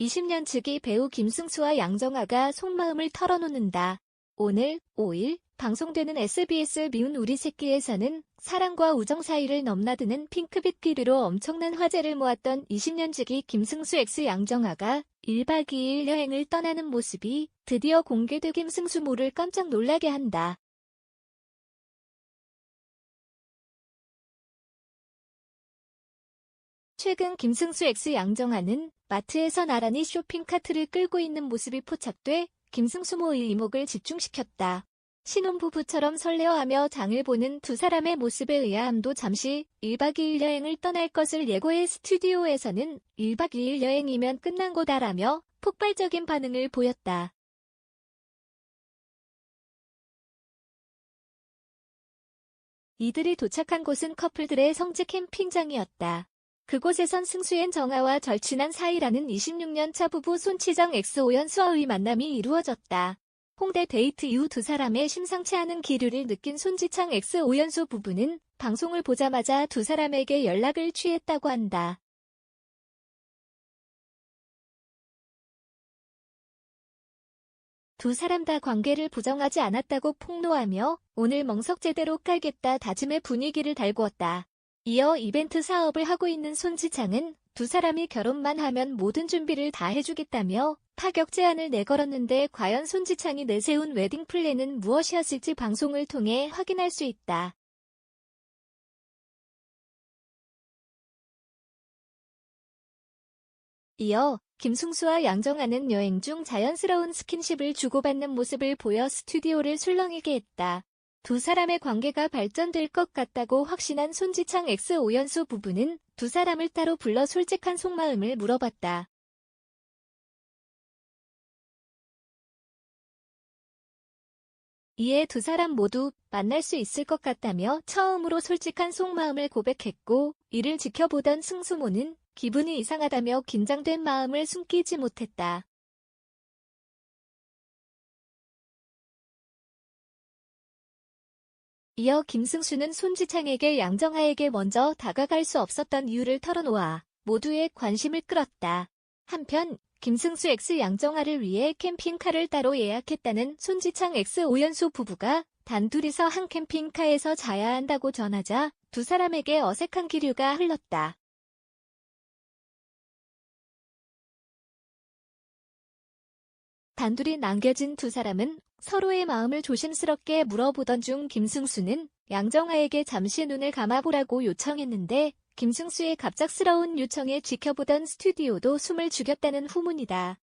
20년 측이 배우 김승수와 양정아가 속마음을 털어놓는다. 오늘 5일 방송되는 SBS 미운 우리 새끼에서는 사랑과 우정 사이를 넘나드는 핑크빛 피르로 엄청난 화제를 모았던 20년 지기 김승수 X 양정아가 1박 2일 여행을 떠나는 모습이 드디어 공개돼 김승수 모를 깜짝 놀라게 한다. 최근 김승수 X 양정아는 마트에서 나란히 쇼핑카트를 끌고 있는 모습이 포착돼 김승수 모의 이목을 집중시켰다. 신혼부부처럼 설레어하며 장을 보는 두 사람의 모습에 의아함도 잠시 1박 2일 여행을 떠날 것을 예고해 스튜디오에서는 1박 2일 여행이면 끝난 거다라며 폭발적인 반응을 보였다. 이들이 도착한 곳은 커플들의 성지 캠핑장이었다. 그곳에선 승수엔 정아와 절친한 사이라는 26년 차 부부 손치정 엑스오연수와의 만남이 이루어졌다. 홍대 데이트 이후 두 사람의 심상치 않은 기류를 느낀 손지창 엑스 오연수 부부는 방송을 보자마자 두 사람에게 연락을 취했다고 한다. 두 사람 다 관계를 부정하지 않았다고 폭로하며 오늘 멍석 제대로 깔겠다 다짐의 분위기를 달구었다. 이어 이벤트 사업을 하고 있는 손지창은 두 사람이 결혼만 하면 모든 준비를 다 해주겠다며 파격 제안을 내걸었는데 과연 손지창이 내세운 웨딩 플랜은 무엇이었을지 방송을 통해 확인할 수 있다. 이어 김승수와 양정아는 여행 중 자연스러운 스킨십을 주고받는 모습을 보여 스튜디오를 술렁이게 했다. 두 사람의 관계가 발전될 것 같다고 확신한 손지창 X 오연수 부부는 두 사람을 따로 불러 솔직한 속마음을 물어봤다. 이에 두 사람 모두 만날 수 있을 것 같다며 처음으로 솔직한 속마음을 고백했고 이를 지켜보던 승수모는 기분이 이상하다며 긴장된 마음을 숨기지 못했다. 이어 김승수는 손지창에게 양정아에게 먼저 다가갈 수 없었던 이유를 털어놓아 모두의 관심을 끌었다. 한편 김승수 X 양정아를 위해 캠핑카를 따로 예약했다는 손지창 X 오연수 부부가 단둘이서 한 캠핑카에서 자야 한다고 전하자 두 사람에게 어색한 기류가 흘렀다. 단둘이 남겨진 두 사람은 서로의 마음을 조심스럽게 물어보던 중 김승수는 양정아에게 잠시 눈을 감아보라고 요청했는데 김승수의 갑작스러운 요청에 지켜보던 스튜디오도 숨을 죽였다는 후문이다.